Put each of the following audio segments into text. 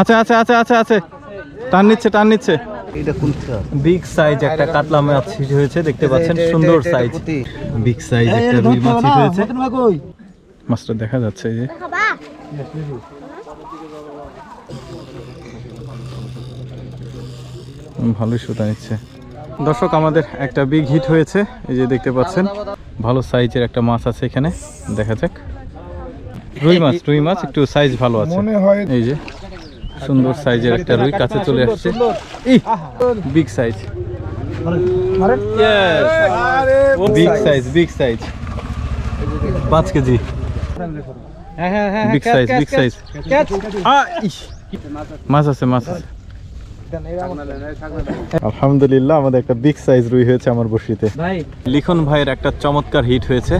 আচ্ছা আচ্ছা আচ্ছা আচ্ছা আছে। টান নিচ্ছে টান নিচ্ছে। বিগ সাইজ একটা কাতলা মাছ হিট হয়েছে দেখতে পাচ্ছেন সুন্দর সাইজ বিগ সাইজ একটা রুই মাছ হিট হয়েছে। মাছটা দেখা যাচ্ছে এই যে। ভালোই সুতা নিচ্ছে। দর্শক আমাদের একটা বিগ হিট হয়েছে এই যে দেখতে পাচ্ছেন। ভালো সাইজের একটা মাছ আছে এখানে দেখা যাক। রুই মাছ রুই মাছ একটু সাইজ ভালো আছে। এই যে। সুন্দর সাইজের একটা রুই কাছে চলে আসছে। Big size big size big size পাঁচ কেজি। বিগ সাইজ বিগ সাইজ মাছ আছে মাছ আছে। আলহামদুলিল্লাহ আমাদের একটা বিগ সাইজ রুই হয়েছে আমার বসিতে লিখন ভাইয়ের একটা চমৎকার হিট হয়েছে।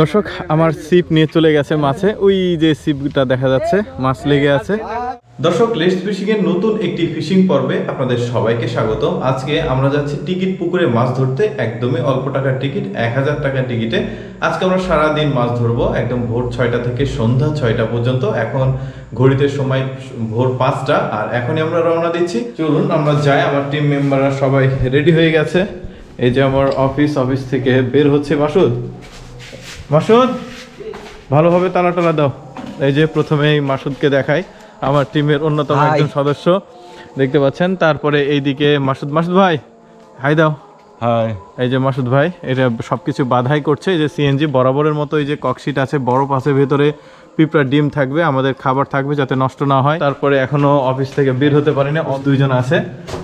দর্শক, আমার সিপ নিয়ে চলে গেছে মাছে। ওই যে সিপটা দেখা যাচ্ছে, মাছ লেগে আছে। দর্শক, লেস্ট ফিশিং এর নতুন একটি ফিশিং পর্বে আপনাদের সবাইকে স্বাগত আজকে আমরা যাচ্ছি টিকিট পুকুরে মাছ ধরতে, একদমই অল্প টাকার টিকিট, এক হাজার টাকার টিকিটে। আজকে আমরা সারা দিন মাছ ধরবো, একদম ভোর ছয়টা থেকে সন্ধ্যা ছয়টা পর্যন্ত। এখন ঘড়িতে সময় ভোর পাঁচটা, আর এখনই আমরা রওনা দিচ্ছি। চলুন, আমরা যাই, আমার টিম মেম্বাররা সবাই রেডি হয়ে গেছে। এই যে আমার অফিস অফিস থেকে বের হচ্ছে মাসুদ। মাসুদ ভালোভাবে তালা টালা দাও। এই যে প্রথমেই মাসুদকে দেখাই আমার টিমের অন্যতম একজন সদস্য দেখতে পাচ্ছেন। তারপরে এইদিকে মাসুদ মাসুদ ভাই হাই দাও। হাই। এই যে মাসুদ ভাই এটা সবকিছু বাধাই করছে। এই যে সিএনজি বরাবরের মতো এই যে ককশিট আছে বরফ আছে ভেতরে পিঁপড়া ডিম থাকবে আমাদের খাবার থাকবে যাতে নষ্ট না হয়। তারপরে এখনও অফিস থেকে বের হতে পারিনি অ- দুইজন আছে।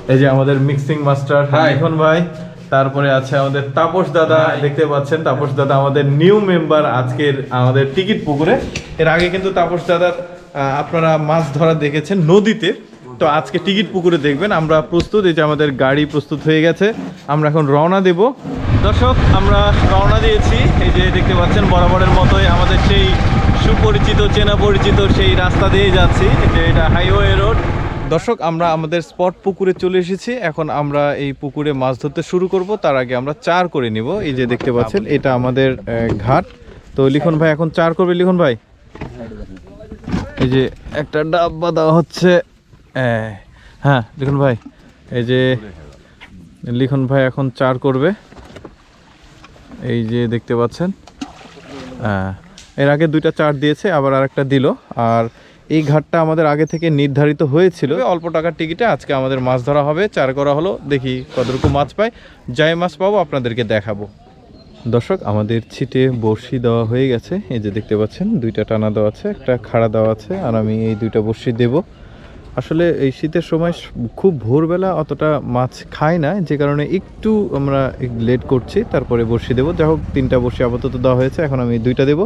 এই যে আমাদের মিক্সিং মাস্টার হাই। এখন ভাই তারপরে আছে আমাদের তাপস দাদা দেখতে পাচ্ছেন তাপস দাদা আমাদের নিউ মেম্বার আজকের আমাদের টিকিট পুকুরে। এর আগে কিন্তু তাপস দাদার আপনারা মাছ ধরা দেখেছেন নদীতে। তো আজকে টিকিট পুকুরে দেখবেন আমরা প্রস্তুত এই যে আমাদের গাড়ি প্রস্তুত হয়ে গেছে আমরা এখন রওনা দেব। দর্শক আমরা রওনা দিয়েছি এই যে দেখতে পাচ্ছেন বরাবরের মতোই আমাদের সেই সুপরিচিত চেনা পরিচিত সেই রাস্তা দিয়ে যাচ্ছি যে এটা হাইওয়ে রোড দর্শক, আমরা আমাদের স্পট পুকুরে চলে এসেছি। এখন আমরা এই পুকুরে মাছ ধরতে শুরু করব। তার আগে আমরা চার করে নিব। এই যে দেখতে পাচ্ছেন, এটা আমাদের ঘাট। তো লিখন ভাই, এখন চার করবে লিখন ভাই? এই যে একটা ডাব্বা দেওয়া হচ্ছে। হ্যাঁ লিখন ভাই, এই যে লিখন ভাই এখন চার করবে। এই যে দেখতে পাচ্ছেন হ্যাঁ এর আগে দুইটা চার দিয়েছে, আবার আরেকটা দিল। আর এই ঘাটটা আমাদের আগে থেকে নির্ধারিত হয়েছিল। অল্প টাকার টিকিটে আজকে আমাদের মাছ ধরা হবে। চার করা হলো দেখি কতটুকু মাছ পাই। যাই মাছ পাবো আপনাদেরকে দেখাবো। দর্শক আমাদের ছিটে বড়শি দেওয়া হয়ে গেছে। এই যে দেখতে পাচ্ছেন দুইটা টানা দেওয়া আছে একটা খাড়া দেওয়া আছে আর আমি এই দুইটা বড়শি দেব। আসলে এই শীতের সময় খুব ভোরবেলা অতটা মাছ খাই না যে কারণে একটু আমরা লেট করছি তারপরে বড়শি দেবো। যাই হোক তিনটা বড়শি আপাতত দেওয়া হয়েছে এখন আমি দুইটা দেবো।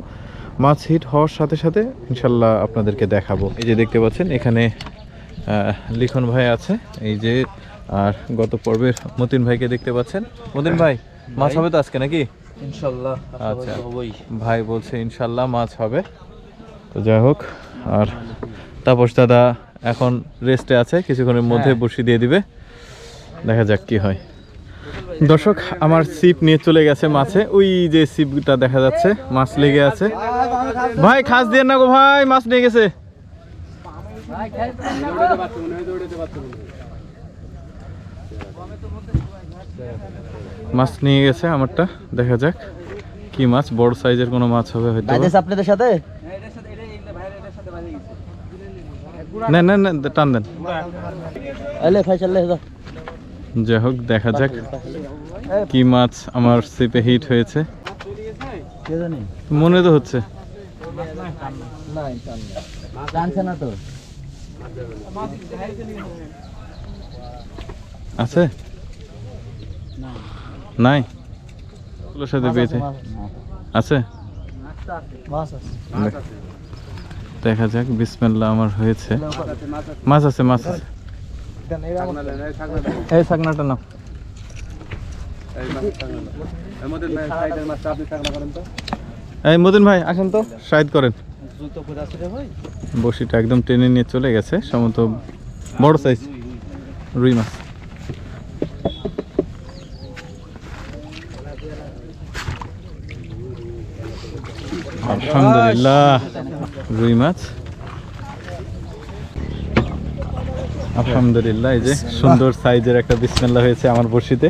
মাছ হিট হওয়ার সাথে সাথে ইনশাল্লাহ আপনাদেরকে দেখাবো। এই যে দেখতে পাচ্ছেন এখানে লিখন ভাই আছে। এই যে আর গত পর্বের মতিন ভাইকে দেখতে পাচ্ছেন। মতিন ভাই মাছ হবে তো আজকে নাকি? ইনশাআল্লাহ আচ্ছা ভাই বলছে ইনশাল্লাহ মাছ হবে। তো যাই হোক আর তাপস দাদা এখন রেস্টে আছে কিছুক্ষণের মধ্যে বসি দিয়ে দিবে। দেখা যাক কি হয়। দর্শক আমার সিপ নিয়ে চলে গেছে মাছে। ওই যে সিপটা দেখা যাচ্ছে মাছ লেগে আছে। ভাই খাস দিয়ে না গো ভাই মাছ নিয়ে গেছে। মাছ নিয়ে গেছে আমারটা দেখা যাক কি মাছ বড় সাইজের কোনো মাছ হবে হয়তো আপনাদের সাথে না না না টান দেন আলে ফাইসাল লে দাও যাই হোক দেখা যাক কি মাছ আমার সিপে হিট হয়েছে। মনে তো হচ্ছে। আছে? নাই। ওগুলোর সাথে পেয়েছে আছে দেখা যাক বিসমেল্লা আমার হয়েছে। মাছ আছে মাছ আছে। এই শাকনাটা নাও। এই মদিন ভাই আসেন তো সাইড করেন। বড়শিটা একদম টেনে নিয়ে চলে গেছে সম্ভবত বড় সাইজ রুই মাছ। আলহামদুলিল্লাহ রুই মাছ। আলহামদুলিল্লাহ এই যে সুন্দর সাইজের একটা বিসমিল্লাহ হয়েছে আমার বড়শিতে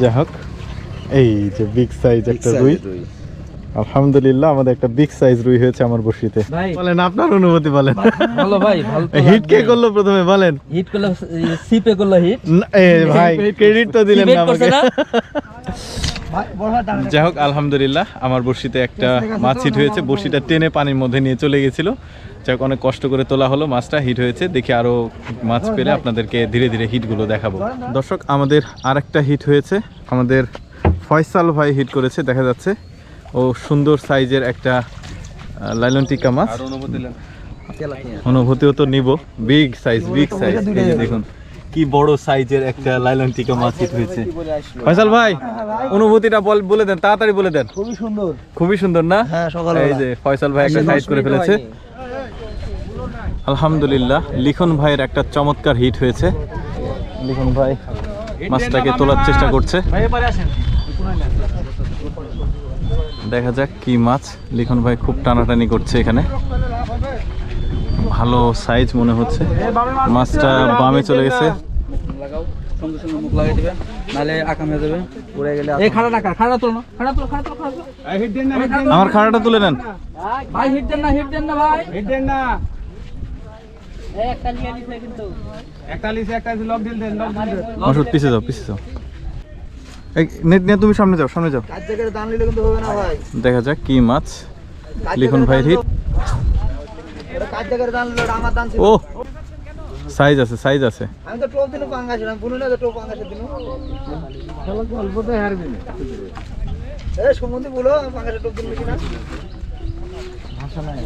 যাই হোক এই যে বিগ সাইজ একটা রুই। আলহামদুলিল্লাহ আমাদের একটা বিগ সাইজ রুই হয়েছে আমার ভাই। বলেন আপনার অনুভূতি বলেন। ভালো ভাই ভালো হিট কে করল প্রথমে বলেন। হিট করল সিপে করল হিট এ ভাই ক্রেডিট তো দিলেন না আমাকে। যাই হোক আলহামদুলিল্লাহ আমার বড়শিতে একটা মাছ হিট হয়েছে। বড়শিটা টেনে পানির মধ্যে নিয়ে চলে গেছিল। যাই হোক অনেক কষ্ট করে তোলা হলো মাছটা হিট হয়েছে। দেখি আরও মাছ পেলে আপনাদেরকে ধীরে ধীরে হিটগুলো দেখাবো। দর্শক আমাদের আরেকটা হিট হয়েছে। আমাদের ফয়সাল ভাই হিট করেছে দেখা যাচ্ছে। ও সুন্দর সাইজের একটা লাইলন টিকা মাছ। অনুভূতিও তো নিব। বিগ সাইজ বিগ সাইজ দেখুন কি বড় সাইজের একটা লাইলন টিকা মাছ হিট হয়েছে। ফয়সাল ভাই অনুভূতিটা বল বলে দেন তাড়াতাড়ি বলে দেন। খুবই সুন্দর। খুবই সুন্দর না? হ্যাঁ, সকালবেলা। এই যে ফয়সাল ভাই একটা সাইজ করে ফেলেছে। আলহামদুলিল্লাহ লিখন ভাইয়ের একটা চমৎকার হিট হয়েছে। লিখন ভাই মাছটাকে তোলার চেষ্টা করছে। দেখা যাক কি মাছ লিখন ভাই খুব টানাটানি করছে এখানে। ভালো সাইজ মনে হচ্ছে। মাছটা বামে চলে গেছে। সঙ্গে সঙ্গে মুখ লাগিয়ে দিবে নালে আকাম হয়ে যাবে পড়ে গেলে এই খাড়া টাকা খাড়া তোলো না খাড়া তোলো খাড়া তোলো। আমার খাড়াটা তুলে নেন। ভাই হিট দেন না হিট দেন না ভাই। হিট দেন না। ওষুধ পিছে যাও পিছে যাও। এই নেট নিয়ে তুমি সামনে যাও সামনে যাও। দান নিলে কিন্তু হবে না দেখা যাক কি মাছ। লিখন ভাইয়ের হিট দান দান ও সাইজ আছে সাইজ আছে। আমি তো টোপ দিন পাঙ্গা ছিলাম। বুনু না তো টোপ পাঙ্গা ছিল অল্পতে হারবি না এ সুমন্দি বলো আমি পাঙ্গা টোপ দিন কিনা ভাষা নাই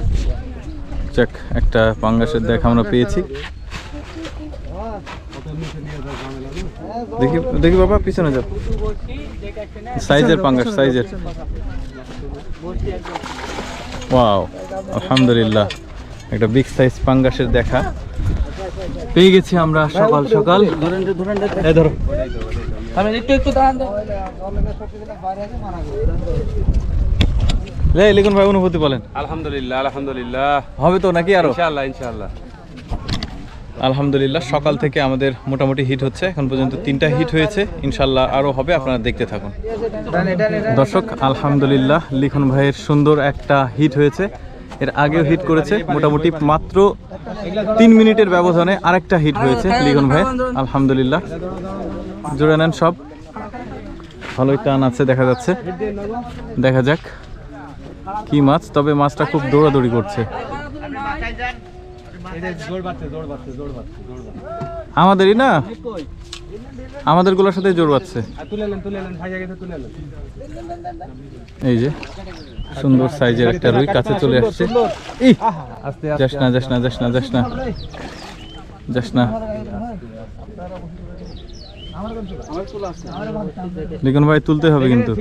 যাক একটা পাঙ্গাসের দেখা আমরা পেয়েছি। দেখি দেখি বাবা, পিছনে যাও। সাইজের পাঙ্গাস, সাইজের। ওয়াও, আলহামদুলিল্লাহ। একটা বিগ সাইজ পাঙ্গাসের দেখা। পেয়ে গেছি আমরা সকাল সকাল। ধরো। একটু একটু লে লিখন ভাই অনুভূতি বলেন। আলহামদুলিল্লাহ আলহামদুলিল্লাহ। হবে তো নাকি আরও? ইনশাআল্লাহ ইনশাআল্লাহ। আলহামদুলিল্লাহ সকাল থেকে আমাদের মোটামুটি হিট হচ্ছে। এখন পর্যন্ত তিনটা হিট হয়েছে। ইনশাল্লাহ আরও হবে আপনারা দেখতে থাকুন। দর্শক আলহামদুলিল্লাহ লিখন ভাইয়ের সুন্দর একটা হিট হয়েছে। এর আগেও হিট করেছে মোটামুটি মাত্র তিন মিনিটের ব্যবধানে আরেকটা হিট হয়েছে লিখন ভাইয়ের আলহামদুলিল্লাহ। জোড়ে নেন সব। ভালোই টান আছে দেখা যাচ্ছে। দেখা যাক। কি মাছ? তবে মাছটা খুব দৌড়াদৌড়ি করছে। আমাদেরই না? আমাদেরগুলোর সাথে জোর পাচ্ছে এই যে, সুন্দর সাইজের একটা রুই কাছে চলে আসছে। যাস না ভাই, তুলতে হবে কিন্তু।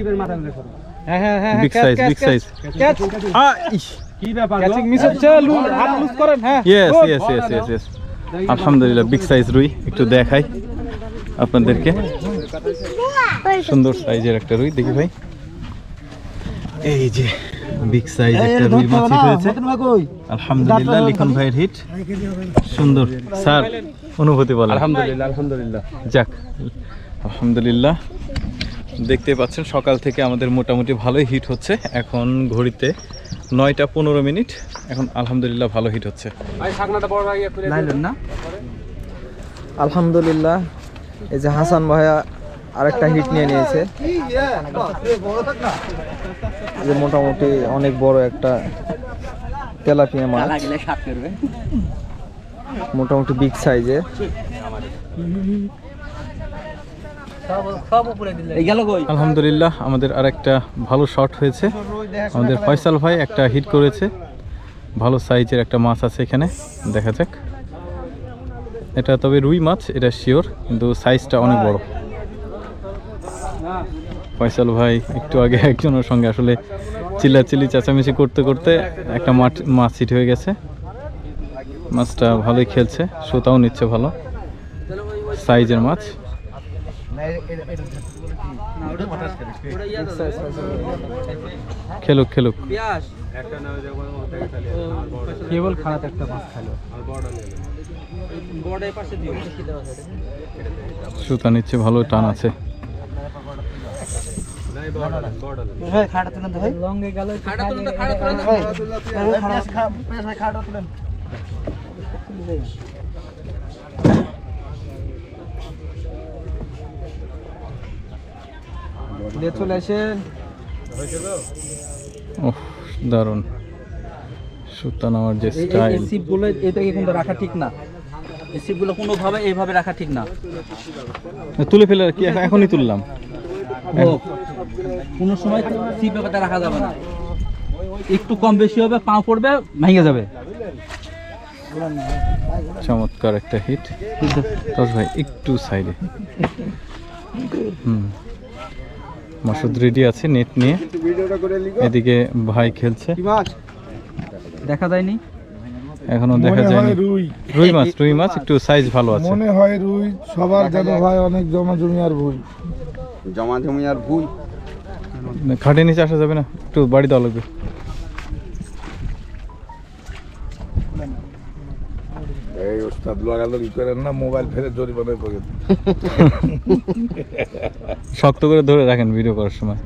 Big size big size yes yes yes yes yes আলহামদুলিল্লাহ বিগ সাইজ রুই একটু দেখাই আপনাদেরকে। সুন্দর সাইজের একটা রুই দেখি ভাই। এই যে বিগ সাইজ একটা রুই মাছ হয়েছে আলহামদুলিল্লাহ লিখন ভাইয়ের হিট সুন্দর। স্যার অনুভূতি বলেন। আলহামদুলিল্লাহ আলহামদুলিল্লাহ। যাক আলহামদুলিল্লাহ। দেখতে পাচ্ছেন সকাল থেকে আমাদের মোটামুটি ভালোই হিট হচ্ছে। এখন ঘড়িতে নয়টা পনেরো মিনিট। এখন আলহামদুলিল্লাহ ভালো হিট হচ্ছে। না? আলহামদুলিল্লাহ এই যে হাসান ভাইয়া আরেকটা হিট নিয়ে নিয়েছে। যে মোটামুটি অনেক বড় একটা তেলাপিয়া মাছ। মোটামুটি বিগ সাইজের আলহামদুলিল্লাহ আমাদের আরেকটা ভালো শট হয়েছে। আমাদের ফয়সাল ভাই একটা হিট করেছে। ভালো সাইজের একটা মাছ আছে এখানে দেখা যাক। এটা তবে রুই মাছ এটা শিওর কিন্তু সাইজটা অনেক বড়। ফয়সাল ভাই একটু আগে একজনের সঙ্গে আসলে চিল্লাচিল্লি চেঁচামেচি করতে করতে একটা মাছ মাছ হিট হয়ে গেছে। মাছটা ভালোই খেলছে শ্রোতাও নিচ্ছে ভালো। সাইজের মাছ। খেলুক খেলুক। কেবল খারাপ একটা মাছ খালো। সুতা নিচ্ছে ভালো টান আছে। নাই বড় বড় ভাই খাড়া তুলেন তো ভাই। লঙ্গে গেল খাড়া তুলেন। খাড়া তুলেন। ভাই খাড়া খাড়া খাড়া তুলেন। দিয়ে চলে আসেন। ওহ দারুণ। সুতা নেওয়ার যে স্টাইল। সিপগুলো এটা কিন্তু রাখা ঠিক না। এই সিপগুলো কোনোভাবে এইভাবে রাখা ঠিক না। তুলে ফেলে কি এখনই তুললাম? কোনো সময় সিপ ব্যাপারটা রাখা যাবে না। একটু কম বেশি হবে পা পড়বে ভেঙে যাবে। চমৎকার একটা হিট তোর ভাই একটু সাইডে। হুম। মাসুদ রেডি আছে নেট নিয়ে। এদিকে ভাই খেলছে। দেখা যায়নি। এখনও দেখা যায়নি। রুই। মাছ রুই মাছ একটু সাইজ ভালো আছে। মনে হয় রুই সবার যেন হয় অনেক জমা জমি আর ভুল। জমা জমি আর ভুল। খাটে নিচে আসা যাবে না একটু বাড়ি দেওয়া লাগবে। করেন না মোবাইল ফেলে জরিমানায় পড়ে শক্ত করে ধরে রাখেন ভিডিও করার সময়।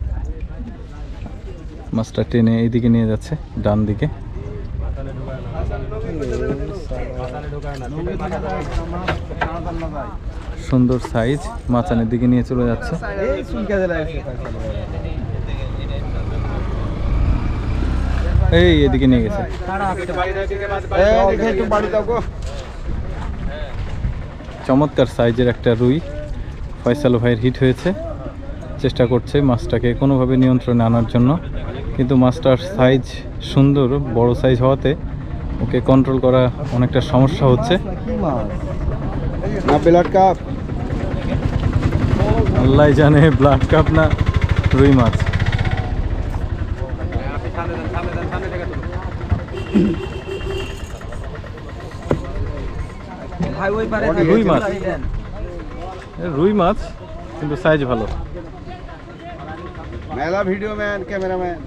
মাছটা টেনে এইদিকে নিয়ে যাচ্ছে ডান দিকে। সুন্দর সাইজ মাচানের দিকে নিয়ে চলে যাচ্ছে। এই এদিকে নিয়ে গেছে। চমৎকার সাইজের একটা রুই ফয়সাল ভাইয়ের হিট হয়েছে। চেষ্টা করছে মাছটাকে কোনোভাবে নিয়ন্ত্রণে আনার জন্য। কিন্তু মাছটার সাইজ সুন্দর বড় সাইজ হওয়াতে ওকে কন্ট্রোল করা অনেকটা সমস্যা হচ্ছে। না ব্লাড কাপ আল্লাহ জানে ব্লাড কাপ না রুই মাছ। রুই মাছ। এ রুই মাছ কিন্তু সাইজ ভালো। মেলা ভিডিও ম্যান ক্যামেরাম্যান।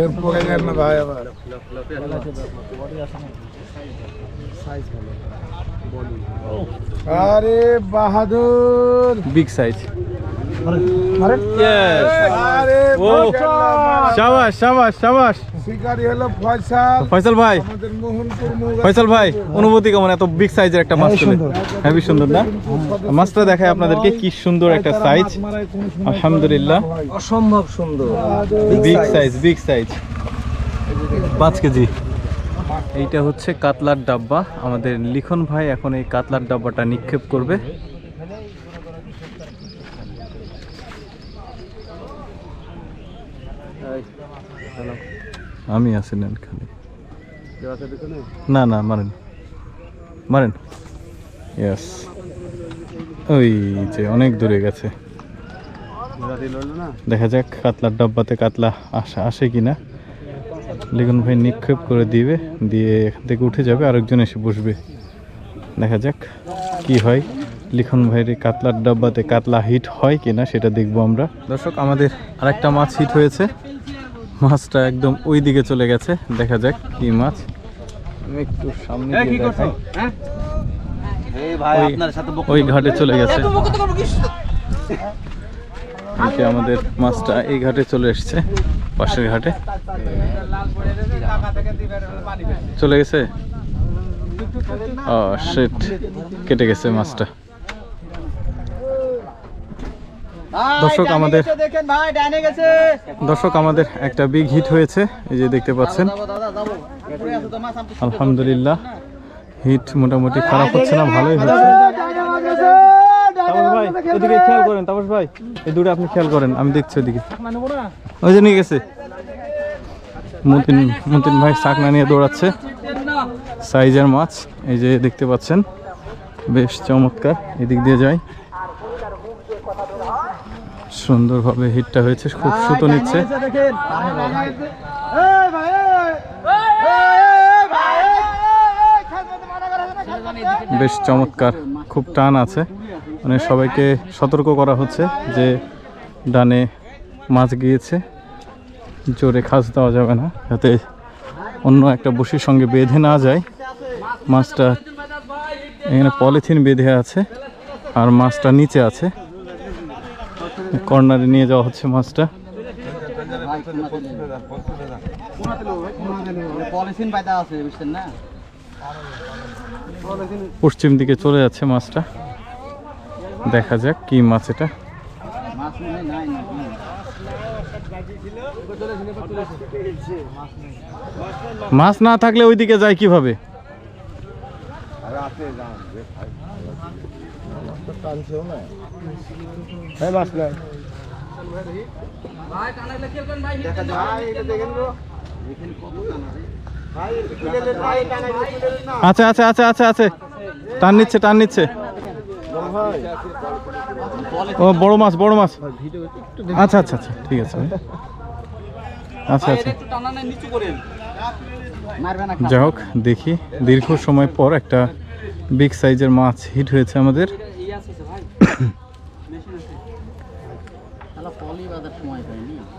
এর পরে গেল না ভাই ফয়সাল। ভাই। আমাদের ফয়সাল ভাই অনুভূতি কেমন? এত বিগ সাইজের একটা মাছ তুলে। হেভি সুন্দর না? মাছটা দেখায় আপনাদেরকে কি সুন্দর একটা সাইজ আলহামদুলিল্লাহ। অসম্ভব সুন্দর। বিগ সাইজ বিগ সাইজ পাঁচ কেজি। এইটা হচ্ছে কাতলার ডাব্বা। আমাদের লিখন ভাই এখন এই কাতলার ডাব্বাটা নিক্ষেপ করবে। আমি আছি নেন খালি। না না মারেন। মারেন। ইয়াস ওই যে অনেক দূরে গেছে। দেখা যাক কাতলার ডাব্বাতে কাতলা আসা আসে কিনা। লিখন ভাই নিক্ষেপ করে দিবে দিয়ে এখান থেকে উঠে যাবে আরেকজন এসে বসবে। দেখা যাক কি হয়। লিখন ভাইয়ের কাতলার ডাব্বাতে কাতলা হিট হয় কিনা সেটা দেখব আমরা। দর্শক আমাদের আরেকটা মাছ হিট হয়েছে। মাছটা একদম ওই দিকে চলে গেছে দেখা যাক কি মাছ। আমি একটু সামনে গিয়ে দেখাই। ওই- ঘাটে চলে গেছে। এই আমাদের মাছটা এই ঘাটে চলে এসেছে পাশের ঘাটে। চলে গেছে? ও শিট কেটে গেছে মাছটা। দর্শক আমাদের দেখেন ভাই ডাইনে গেছে। দর্শক আমাদের একটা বিগ হিট হয়েছে এই যে দেখতে পাচ্ছেন। আলহামদুলিল্লাহ হিট মোটামুটি খারাপ হচ্ছে না ভালোই হচ্ছে তাপস ভাই এদিকে খেয়াল করেন তাপস ভাই এই দূরে আপনি খেয়াল করেন আমি দেখছি ওদিকে। ওই যে নিয়ে গেছে। মতিন মতিন ভাই চাকনা নিয়ে দৌড়াচ্ছে। সাইজের মাছ এই যে দেখতে পাচ্ছেন বেশ চমৎকার এদিক দিয়ে যাই সুন্দরভাবে হিটটা হয়েছে খুব সুতো নিচ্ছে। বেশ চমৎকার খুব টান আছে। মানে সবাইকে সতর্ক করা হচ্ছে যে ডানে মাছ গিয়েছে জোরে খাস দেওয়া যাবে না যাতে অন্য একটা বসির সঙ্গে বেঁধে না যায়। মাছটা এখানে পলিথিন বেঁধে আছে আর মাছটা নিচে আছে। কর্নারে নিয়ে যাওয়া হচ্ছে মাছটা। পশ্চিম দিকে চলে যাচ্ছে মাছটা। দেখা যাক কি মাছ এটা। মাছ না থাকলে ওইদিকে যায় কীভাবে? হ্যাঁ মাছ নাই আছে আছে আছে আছে আছে। টান নিচ্ছে টান নিচ্ছে। ও, বড় মাছ বড় মাছ। আচ্ছা আচ্ছা আচ্ছা ঠিক আছে। আচ্ছা আচ্ছা। যাই হোক, দেখি। দীর্ঘ সময় পর একটা বিগ সাইজের মাছ হিট হয়েছে আমাদের শালা পলি বাজার সময় পাইনি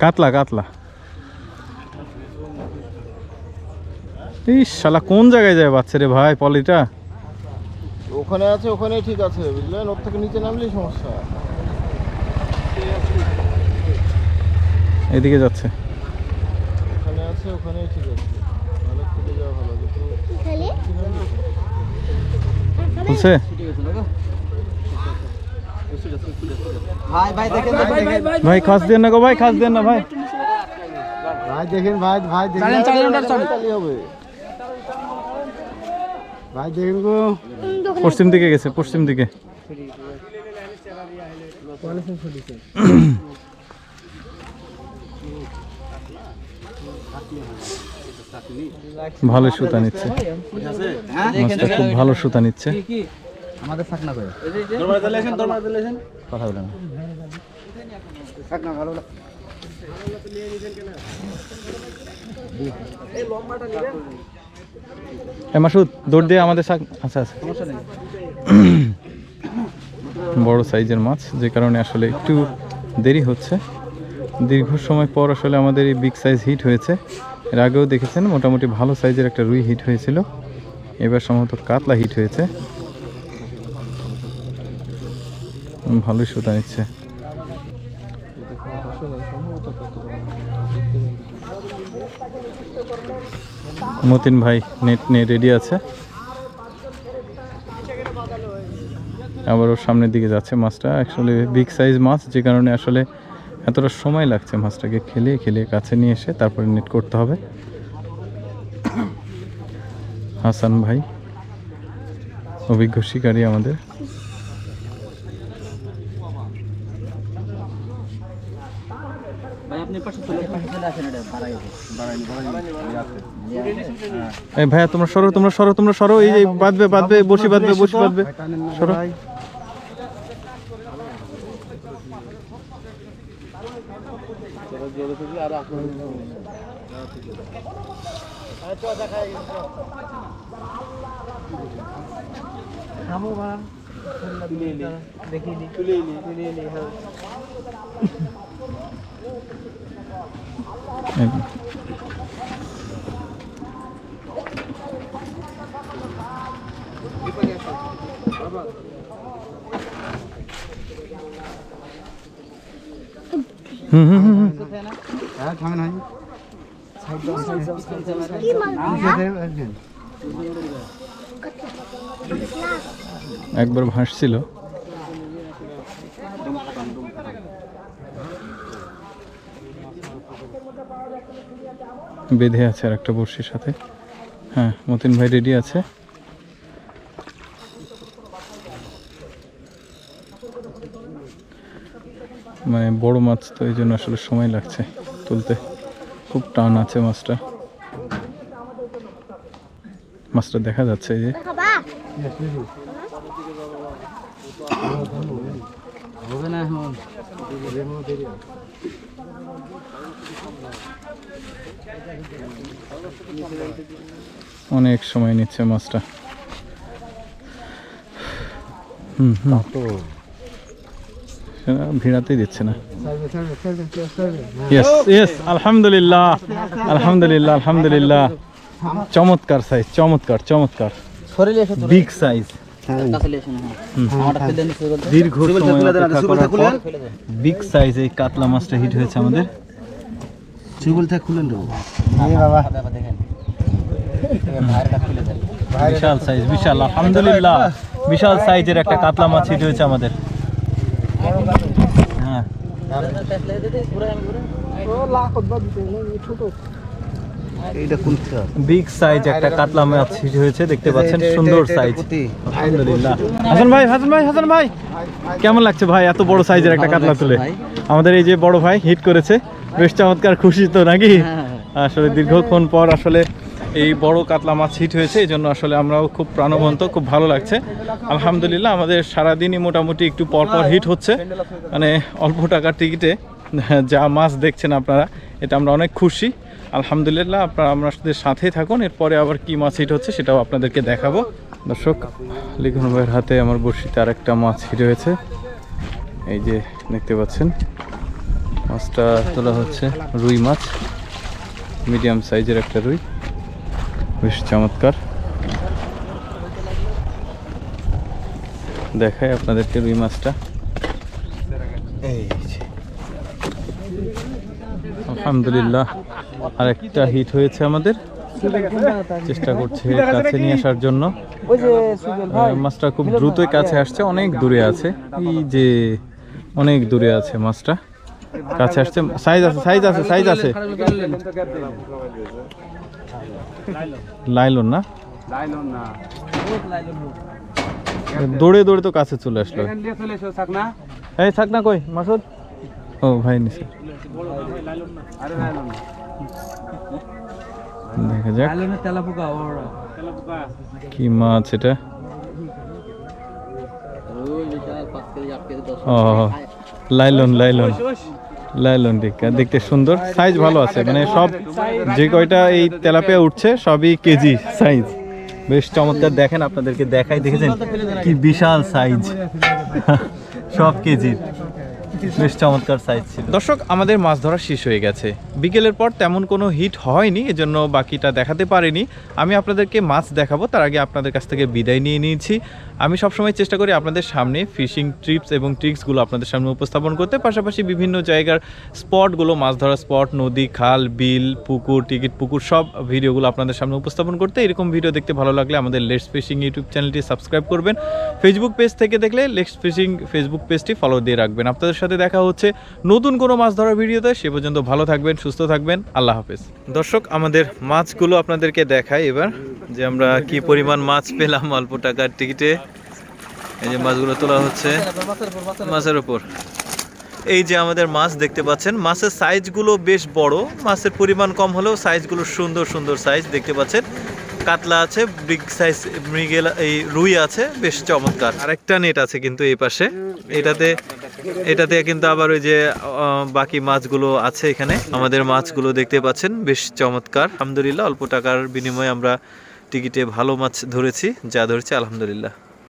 কাতলা কাতলা। ইস শালা কোন জায়গায় যায় বাচ্চা রে ভাই পলিটা? ওখানে আছে ওখানেই ঠিক আছে বুঝলেন ওর থেকে নিচে নামলেই সমস্যা। এদিকে যাচ্ছে। ওখানে আছে ওখানেই ঠিক আছে। ভালো যাওয়া ভালো কিন্তু বুঝছে ভাই ভাই দেখেন ভাই ভাই খাস দেন না গো ভাই খাস দেন না ভাই। ভাই দেখেন ভাই ভাই দেখেন। চালিয়ে হবে। ভাই দেখেন গো। পশ্চিম দিকে গেছে পশ্চিম দিকে। ভালো সুতা নিচ্ছে। খুব ভালো সুতা নিচ্ছে। আমাদের থাকনা করে। কথা বলে না থাকনা ভালো এ মাসুদ দৌড় দিয়ে আমাদের আচ্ছা আচ্ছা। বড় সাইজের মাছ যে কারণে আসলে একটু দেরি হচ্ছে। দীর্ঘ সময় পর আসলে আমাদের এই বিগ সাইজ হিট হয়েছে। এর আগেও দেখেছেন মোটামুটি ভালো সাইজের একটা রুই হিট হয়েছিল। এবার সম্ভবত কাতলা হিট হয়েছে। ভালোই সুতা নিচ্ছে। মতিন ভাই নেট নিয়ে রেডি আছে। আবার ওর সামনের দিকে যাচ্ছে মাছটা। অ্যাকচুয়ালি বিগ সাইজ মাছ, যে কারণে আসলে এতটা সময় লাগছে মাছটাকে খেলে খেলিয়ে কাছে নিয়ে এসে তারপরে নেট করতে হবে। হাসান ভাই, অভিজ্ঞ শিকারী আমাদের ভাই আপনি পাশে চলে পাশে চলে আসেন এটা বাড়াই এই ভাইয়া তোমরা সরো তোমরা সরো তোমরা সরো এই যে বাঁধবে বাঁধবে বসি বাঁধবে বসি বাঁধবে। সরো। এই- হুম হুম হুম একবার ভাসছিল। বেঁধে আছে আর একটা বড়শির সাথে। হ্যাঁ মতিন ভাই রেডি আছে। মানে বড় মাছ তো এই জন্য আসলে সময় লাগছে তুলতে। খুব টান আছে মাছটা। মাছটা দেখা যাচ্ছে এই যে। হবে না অনেক সময় নিচ্ছে মাছটা। ভিড়াতেই দিচ্ছে না। ইয়েস ইয়েস আলহামদুলিল্লাহ আলহামদুলিল্লাহ আলহামদুলিল্লাহ। চমৎকার সাইজ চমৎকার চমৎকার। বিগ সাইজ দীর্ঘ বিগ সাইজ এই কাতলা মাছটা হিট হয়েছে আমাদের। থেকে খুলেন দেবো বাবা। বিশাল সাইজ বিশাল আলহামদুলিল্লাহ। বিশাল সাইজের একটা কাতলা মাছ হিট হয়েছে আমাদের। হ্যাঁ। বিগ সাইজ একটা কাতলা মাছ হিট হয়েছে দেখতে পাচ্ছেন সুন্দর সাইজ আলহামদুলিল্লাহ। হাসান ভাই হাসান ভাই হাসান ভাই। কেমন লাগছে ভাই এত বড় সাইজের একটা কাতলা তুলে? আমাদের এই যে বড় ভাই হিট করেছে। বেশ চমৎকার খুশি তো নাকি? আসলে দীর্ঘক্ষণ পর আসলে এই বড় কাতলা মাছ হিট হয়েছে এই জন্য আসলে আমরাও খুব প্রাণবন্ত খুব ভালো লাগছে। আলহামদুলিল্লাহ আমাদের সারাদিনই মোটামুটি একটু পর পর হিট হচ্ছে। মানে অল্প টাকার টিকিটে যা মাছ দেখছেন আপনারা এটা আমরা অনেক খুশি। আলহামদুলিল্লাহ আপনারা আমাদের সাথেই থাকুন এরপরে আবার কি মাছ হিট হচ্ছে সেটাও আপনাদেরকে দেখাবো। দর্শক লিখন ভাইয়ের হাতে আমার বড়শিতে আরেকটা মাছ হিট হয়েছে। এই যে দেখতে পাচ্ছেন মাছটা তোলা হচ্ছে। রুই মাছ। মিডিয়াম সাইজের একটা রুই। বেশ চমৎকার। দেখাই আপনাদেরকে রুই মাছটা। এই। আলহামদুলিল্লাহ আরেকটা হিট হয়েছে আমাদের। চেষ্টা করছে কাছে নিয়ে আসার জন্য। মাছটা খুব দ্রুতই কাছে আসছে অনেক দূরে আছে। এই যে অনেক দূরে আছে মাছটা। কাছে আসছে। সাইজ আছে সাইজ আছে সাইজ আছে। লাইলন না? দৌড়ে দৌড়ে তো কাছে চলে আসলো। এই থাক না কই মাসুদ? ও ভাই নিছে। দেখা যাক। কি মাছ এটা? ও। Nylon nylon. লাইলন টিকা দেখতে সুন্দর। সাইজ ভালো আছে মানে সব যে কয়টা এই তেলাপিয়া উঠছে সবই কেজি সাইজ বেশ চমৎকার দেখেন আপনাদেরকে দেখাই দেখেছেন? কি বিশাল সাইজ সব কেজি বেশ চমৎকার সাইজ ছিল। দর্শক আমাদের মাছ ধরা শেষ হয়ে গেছে। বিকেলের পর তেমন কোনো হিট হয়নি এজন্য বাকিটা দেখাতে পারিনি। আমি আপনাদেরকে মাছ দেখাবো তার আগে আপনাদের কাছ থেকে বিদায় নিয়ে নিয়েছি। আমি সবসময় চেষ্টা করি আপনাদের সামনে ফিশিং ট্রিপস এবং ট্রিক্সগুলো আপনাদের সামনে উপস্থাপন করতে। পাশাপাশি বিভিন্ন জায়গার স্পটগুলো, মাছ ধরার স্পট, নদী, খাল, বিল, পুকুর, টিকিট পুকুর, সব ভিডিওগুলো আপনাদের সামনে উপস্থাপন করতে। এরকম ভিডিও দেখতে ভালো লাগলে আমাদের লেটস ফিশিং ইউটিউব চ্যানেলটি সাবস্ক্রাইব করবেন। ফেসবুক পেজ থেকে দেখলে লেটস ফিশিং ফেসবুক পেজটি ফলো দিয়ে রাখবেন। আপনাদের সাথে দেখা হচ্ছে নতুন কোনো মাছ ধরার ভিডিওতে। সে পর্যন্ত ভালো থাকবেন, সুস্থ থাকবেন। আল্লাহ হাফেজ। দর্শক, আমাদের মাছগুলো আপনাদেরকে দেখাই এবার যে আমরা কি পরিমাণ মাছ পেলাম অল্প টাকার টিকিটে। এই যে মাছগুলো তোলা হচ্ছে মাছের উপর। এই যে আমাদের মাছ দেখতে পাচ্ছেন, মাছের সাইজগুলো বেশ বড়, মাছের পরিমাণ কম হলেও সাইজগুলো সুন্দর সুন্দর সাইজ দেখতে পাচ্ছেন। কাতলা আছে, বিগ সাইজ মৃগেল, এই রুই আছে, বেশ চমৎকার। আরেকটা নেট আছে কিন্তু এই পাশে। এটাতে এটাতে কিন্তু আবার ওই যে বাকি মাছগুলো আছে এখানে। আমাদের মাছগুলো দেখতে পাচ্ছেন, বেশ চমৎকার। আলহামদুলিল্লাহ, অল্প টাকার বিনিময়ে আমরা টিকিটে ভালো মাছ ধরেছি, যা ধরেছি, আলহামদুলিল্লাহ।